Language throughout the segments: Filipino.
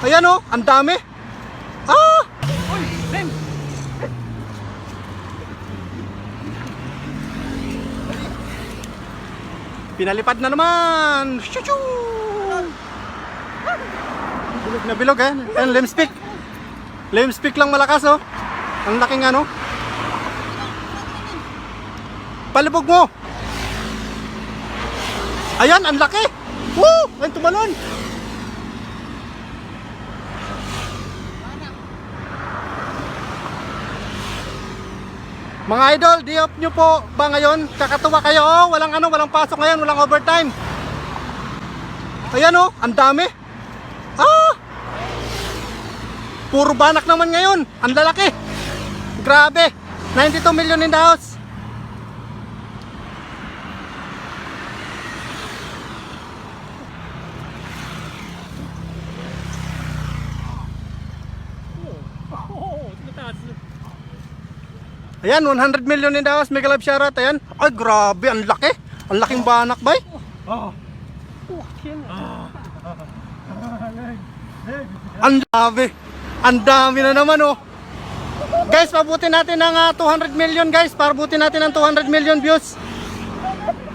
Ayan oh, ang dami. Ah! Uy, Lem! Pinalipad na naman. Shoo Bilog na bilog eh. Ayan, lemspeak. Lemspeak lang malakas oh. Ang laking ano. Palibog mo. Ayan, ang laki. Woo! Ayan, tumalon. Mga idol, di off nyo po ba ngayon? Kakatuwa kayo, oh, walang ano, walang pasok ngayon, walang overtime. Ayan oh, ang dami. Ah! Puro banak naman ngayon, ang lalaki. Grabe, 92 million in the house. Ayan, 100 million in house, mega live shoutout, ayan. Ay, grabe, ang laki. Ang laking banak, bay. Yan. Ang dami. Ang dami na naman oh. Guys, pabutin natin ng ah, 200 million guys. Pabutin natin ng 200 million views.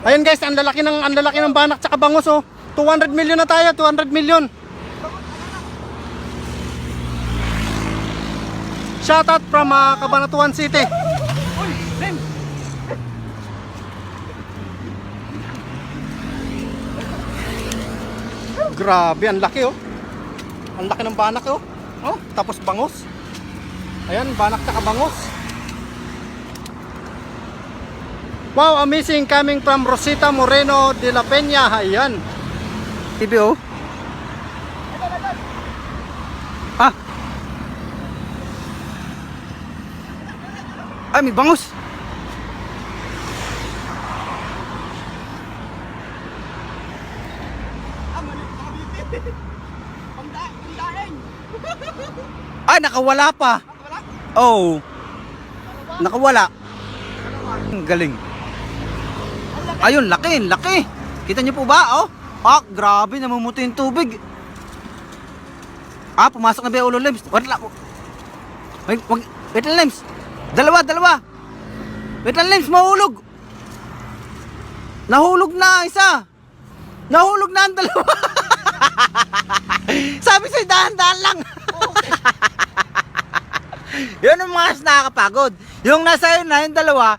Ayun guys, ang lalaki ng ang lalaki ng banak tsaka bangus oh. 200 million na tayo, 200 million. Shoutout from ah, Cabanatuan City. Lem! Grabe, ang laki oh. Ang laki ng banak oh. Oh, tapos bangus. Ayan, banak tsaka bangus. Wow, amazing coming from Rosita Moreno de la Peña. Ayan. TV oh. Ah. Ay, may bangus. Ay, nakawala pa. Oh. Nakawala. Ang galing. Ayun, laki, laki. Kita niyo po ba? Oh. Ah, grabe, namumuti yung tubig. Ah, pumasok na ba yung ulo, Lems? Wait lang. Wait, wag, wait lang, Lems. Dalawa, dalawa. Wait lang, Lems, mahulog. Nahulog na isa. Nahulog na ang dalawa. Sabi sa'yo, dahan-dahan lang. Yun ang mga nakakapagod. Yung nasa yun na, yung dalawa,